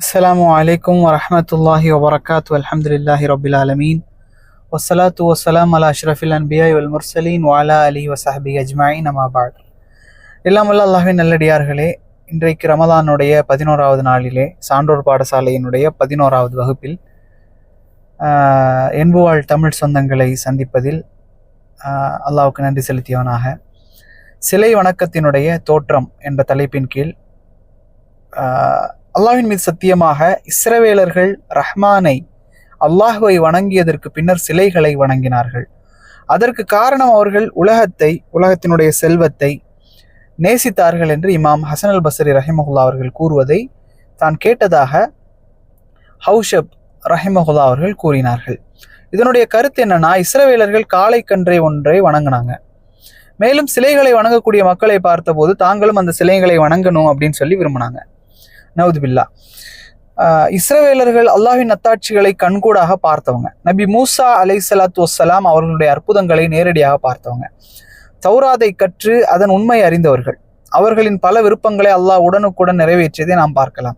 அஸ்லாம் வலைக்கம் வரமத்துல்லாஹி வபரகாத்து அலமதுல்லாஹி ரபில் ஆலமீன் வசலாத்து வசலாம் அலா அஷ்ரஃபில் அன்பியாய் வல் முர்சலீன் வாலா அலி வசஹபி அஜ்மாயின் அமாபாத் இல்லாமல் அல்லாஹின் நல்லடியார்களே இன்றைக்கு ரமதானுடைய பதினோராவது நாளிலே சான்றோர் பாடசாலையினுடைய பதினோராவது வகுப்பில் என்புவாழ் தமிழ் சொந்தங்களை சந்திப்பதில் அல்லாவுக்கு நன்றி செலுத்தியவனாக. சிலை வணக்கத்தினுடைய தோற்றம் என்ற தலைப்பின் கீழ் அல்லாஹின் மீது சத்தியமாக இஸ்ரவேலர்கள் ரஹ்மானை அல்லாஹுவை வணங்கியதற்கு பின்னர் சிலைகளை வணங்கினார்கள். அதற்கு காரணம் அவர்கள் உலகத்தை உலகத்தினுடைய செல்வத்தை நேசித்தார்கள் என்று இமாம் ஹசன் அல் பசரி ரஹிமஹுல்லா அவர்கள் கூறுவதை தான் கேட்டதாக ஹவுஷப் ரஹிமஹுல்லா அவர்கள் கூறினார்கள். இதனுடைய கருத்து என்னன்னா இஸ்ரவேலர்கள் காளை கன்றை ஒன்றை வணங்கினாங்க. மேலும் சிலைகளை வணங்கக்கூடிய மக்களை பார்த்தபோது தாங்களும் அந்த சிலைகளை வணங்கணும் அப்படின்னு சொல்லி விரும்பினாங்க. நவுதுபில்லா. ஆஹ் இஸ்ரவேலர்கள் அல்லாஹின் நத்தாட்சிகளை கண்கூடாக பார்த்தவங்க. நபி மூசா அலை சலாத்து வசலாம் அவர்களுடைய அற்புதங்களை நேரடியாக பார்த்தவங்க. தௌராதை கற்று அதன் உண்மை அறிந்தவர்கள். அவர்களின் பல விருப்பங்களை அல்லாஹ் உடனுக்குடன் நிறைவேற்றியதை நாம் பார்க்கலாம்.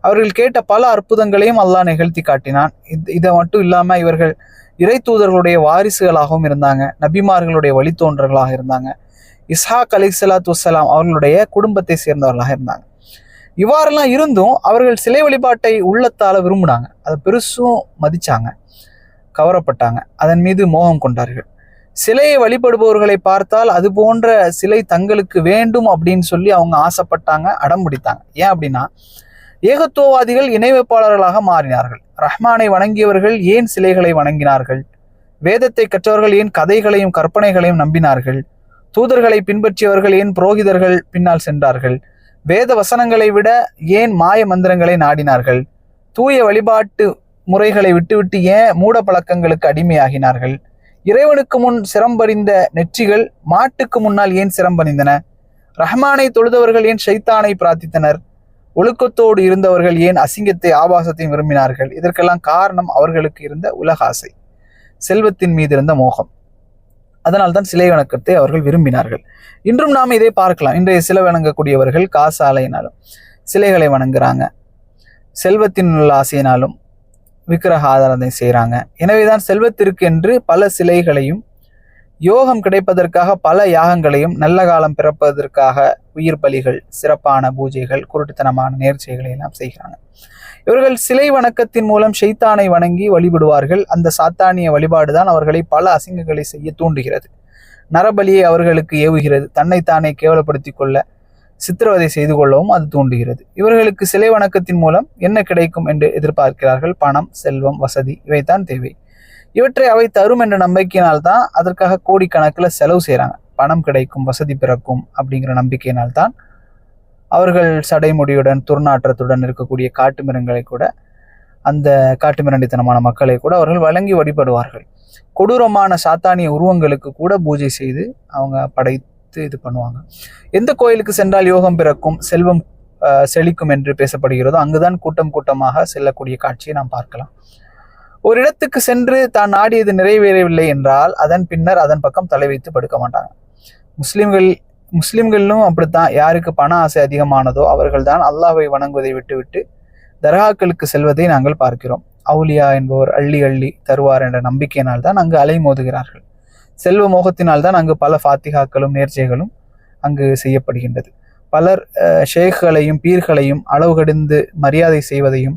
அவர்கள் கேட்ட பல அற்புதங்களையும் அல்லாஹ் நிகழ்த்தி காட்டினான். இது இதை மட்டும் இல்லாமல் இவர்கள் இறை தூதர்களுடைய வாரிசுகளாகவும் இருந்தாங்க. நபிமார்களுடைய வழித்தோன்றர்களாக இருந்தாங்க. இஸ்ஹாக் அலை சலாத் வசலாம் அவர்களுடைய குடும்பத்தை சேர்ந்தவர்களாக இருந்தாங்க. இவ்வாறெல்லாம் இருந்தும் அவர்கள் சிலை வழிபாட்டை உள்ளத்தால் விரும்பினாங்க. அதை பெருசும் மதித்தாங்க கவரப்பட்டாங்க. அதன் மீது மோகம் கொண்டார்கள். சிலையை வழிபடுபவர்களை பார்த்தால் அது போன்ற சிலை தங்களுக்கு வேண்டும் அப்படின்னு சொல்லி அவங்க ஆசைப்பட்டாங்க அடம் பிடித்தாங்க. ஏன் அப்படின்னா ஏகத்துவவாதிகள் இணைவைப்பாளர்களாக மாறினார்கள். ரஹ்மானை வணங்கியவர்கள் ஏன் சிலைகளை வணங்கினார்கள்? வேதத்தை கற்றவர்கள் ஏன் கதைகளையும் கற்பனைகளையும் நம்பினார்கள்? தூதர்களை பின்பற்றியவர்கள் ஏன் புரோகிதர்கள் பின்னால் சென்றார்கள்? வேத வசனங்களை விட ஏன் மாய மந்திரங்களை நாடினார்கள்? தூய வழிபாட்டு முறைகளை விட்டுவிட்டு ஏன் மூட பழக்கங்களுக்கு அடிமையாகினார்கள்? இறைவனுக்கு முன் சிரம்பறிந்த நெற்றிகள் மாட்டுக்கு முன்னால் ஏன் சிரம்பணிந்தன? ரஹ்மானை தொழுதவர்கள் ஏன் ஷைத்தானை பிரார்த்தித்தனர்? ஒழுக்கத்தோடு இருந்தவர்கள் ஏன் அசிங்கத்தை ஆபாசத்தையும் விரும்பினார்கள்? இதற்கெல்லாம் காரணம் அவர்களுக்கு இருந்த உலக ஆசை செல்வத்தின் மீது இருந்த மோகம். அதனால்தான் சிலை வணக்கத்தை அவர்கள் விரும்பினார்கள். இன்றும் நாம் இதை பார்க்கலாம். இன்றைய சிலை வணங்கக்கூடியவர்கள் காசாலையினாலும் சிலைகளை வணங்குறாங்க. செல்வத்தின் உள்ள ஆசையினாலும் விக்கிரக ஆதாரத்தை செய்கிறாங்க எனவேதான் செல்வத்திற்கு என்று பல சிலைகளையும் யோகம் கிடைப்பதற்காக பல யாகங்களையும் நல்ல காலம் பிறப்பதற்காக உயிர் பலிகள் சிறப்பான பூஜைகள் குருட்டுத்தனமான நேர்ச்சிகளை எல்லாம் செய்கிறாங்க. இவர்கள் சிலை வணக்கத்தின் மூலம் ஷைத்தானை வணங்கி வழிபடுவார்கள். அந்த சாத்தானிய வழிபாடுதான் அவர்களை பல அசிங்கங்களை செய்ய தூண்டுகிறது. நரபலியை அவர்களுக்கு ஏவுகிறது. தன்னைத்தானே கேவலப்படுத்தி கொள்ள சித்திரவதை செய்து கொள்ளவும் அது தூண்டுகிறது. இவர்களுக்கு சிலை வணக்கத்தின் மூலம் என்ன கிடைக்கும் என்று எதிர்பார்க்கிறார்கள்? பணம் செல்வம் வசதி இவைதான் தேவை. இவற்றை அவை தரும் என்ற நம்பிக்கையினால் தான் அதற்காக கோடிக்கணக்கில் செலவு செய்கிறாங்க பணம் கிடைக்கும் வசதி பிறக்கும் அப்படிங்கிற நம்பிக்கையினால் தான் அவர்கள் சடைமுடியுடன் துர்நாற்றத்துடன் இருக்கக்கூடிய காட்டு மிருகங்களை கூட அந்த காட்டு மிரண்டித்தனமான மக்களை கூட அவர்கள் வழங்கி வழிபடுவார்கள். கொடூரமான சாத்தானிய உருவங்களுக்கு கூட பூஜை செய்து அவங்க படைத்து இது பண்ணுவாங்க. எந்த கோயிலுக்கு சென்றால் யோகம் பிறக்கும் செல்வம் செழிக்கும் என்று பேசப்படுகிறதோ அங்குதான் கூட்டம் கூட்டமாக செல்லக்கூடிய காட்சியை நாம் பார்க்கலாம். ஒரு இடத்துக்கு சென்று தான் நாடியது நிறைவேறவில்லை என்றால் அதன் பின்னர் அதன் பக்கம் தலை வைத்து படுக்க மாட்டாங்க. முஸ்லிம்கள் முஸ்லிம்களிலும் அப்படித்தான். யாருக்கு பண ஆசை அதிகமானதோ அவர்கள் தான் அல்லாஹை வணங்குவதை விட்டுவிட்டு தர்காக்களுக்கு செல்வதை நாங்கள் பார்க்கிறோம். அவுலியா என்பவர் அள்ளி அள்ளி தருவார் என்ற நம்பிக்கையினால் தான் அங்கு அலைமோதுகிறார்கள் செல்வ மோகத்தினால் தான் அங்கு பல ஃபாத்திகாக்களும் நேர்ச்சைகளும் அங்கு செய்யப்படுகின்றது. பலர் ஷேக்களையும் ஷேக்குகளையும் பீர்களையும் அளவு கடிந்து மரியாதை செய்வதையும்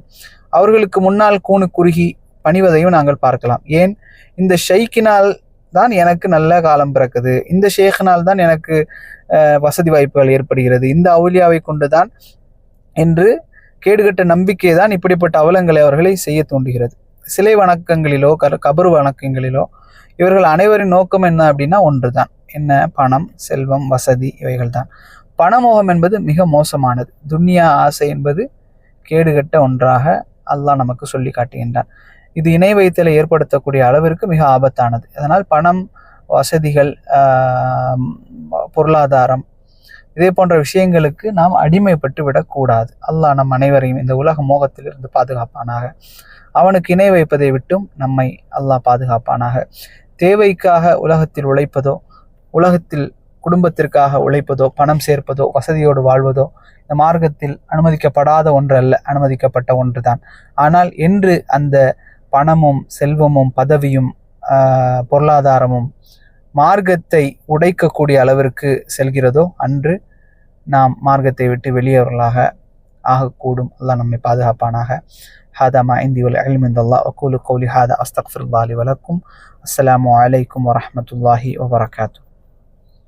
அவர்களுக்கு முன்னால் கூணு குறுகி பணிவதையும் நாங்கள் பார்க்கலாம். ஏன்? இந்த ஷைக்கினால் தான் எனக்கு நல்ல காலம் பிறக்குது. இந்த ஷேக்கினால் தான் எனக்கு வசதி வாய்ப்புகள் ஏற்படுகிறது. இந்த அவுலியாவை கொண்டு தான் என்று கேடுகட்ட நம்பிக்கை தான் இப்படிப்பட்ட அவலங்களை அவர்களை செய்ய தூண்டுகிறது. சிலை வணக்கங்களிலோ கர கபர் வணக்கங்களிலோ இவர்கள் அனைவரின் நோக்கம் என்ன அப்படின்னா ஒன்று தான் என்ன? பணம் செல்வம் வசதி இவைகள் தான் பணமோகம் என்பது மிக மோசமானது. துன்யா ஆசை என்பது கேடுகட்ட ஒன்றாக அல்லாஹ் நமக்கு சொல்லி காட்டுகின்றான். இது இணை வைத்தலை ஏற்படுத்தக்கூடிய அளவிற்கு மிக ஆபத்தானது. அதனால் பணம் வசதிகள் பொருளாதாரம் இதே போன்ற விஷயங்களுக்கு நாம் அடிமைப்பட்டு விடக்கூடாது அல்லாஹ் நம் அனைவரையும் இந்த உலக மோகத்திலிருந்து பாதுகாப்பானாக. அவனுக்கு இணை வைப்பதை விட்டும் நம்மை அல்லாஹ் பாதுகாப்பானாக. தேவைக்காக உலகத்தில் உழைப்பதோ உலகத்தில் குடும்பத்திற்காக உழைப்பதோ பணம் சேர்ப்பதோ வசதியோடு வாழ்வதோ இந்த மார்க்கத்தில் அனுமதிக்கப்படாத ஒன்று அல்ல அனுமதிக்கப்பட்ட ஒன்றுதான். ஆனால் என்று அந்த பணமும் செல்வமும் பதவியும் பொருளாதாரமும் மார்க்கத்தை உடைக்கக்கூடிய அளவிற்கு செல்கிறதோ அன்று நாம் மார்க்கத்தை விட்டு வெளியவர்களாக ஆகக்கூடும். அல்லாஹ் நம்மை பாதுகாப்பானாக. ஹாதா மா இந்தி உல் அல்மிந்தல்லா அக்கூலு கௌலி ஹாதா அஸ்தக்ஃபிருல்லாலி வலக்கும் அஸ்லாம் வலைக்கும் வரமத்துல்லாஹி வபரகாத்து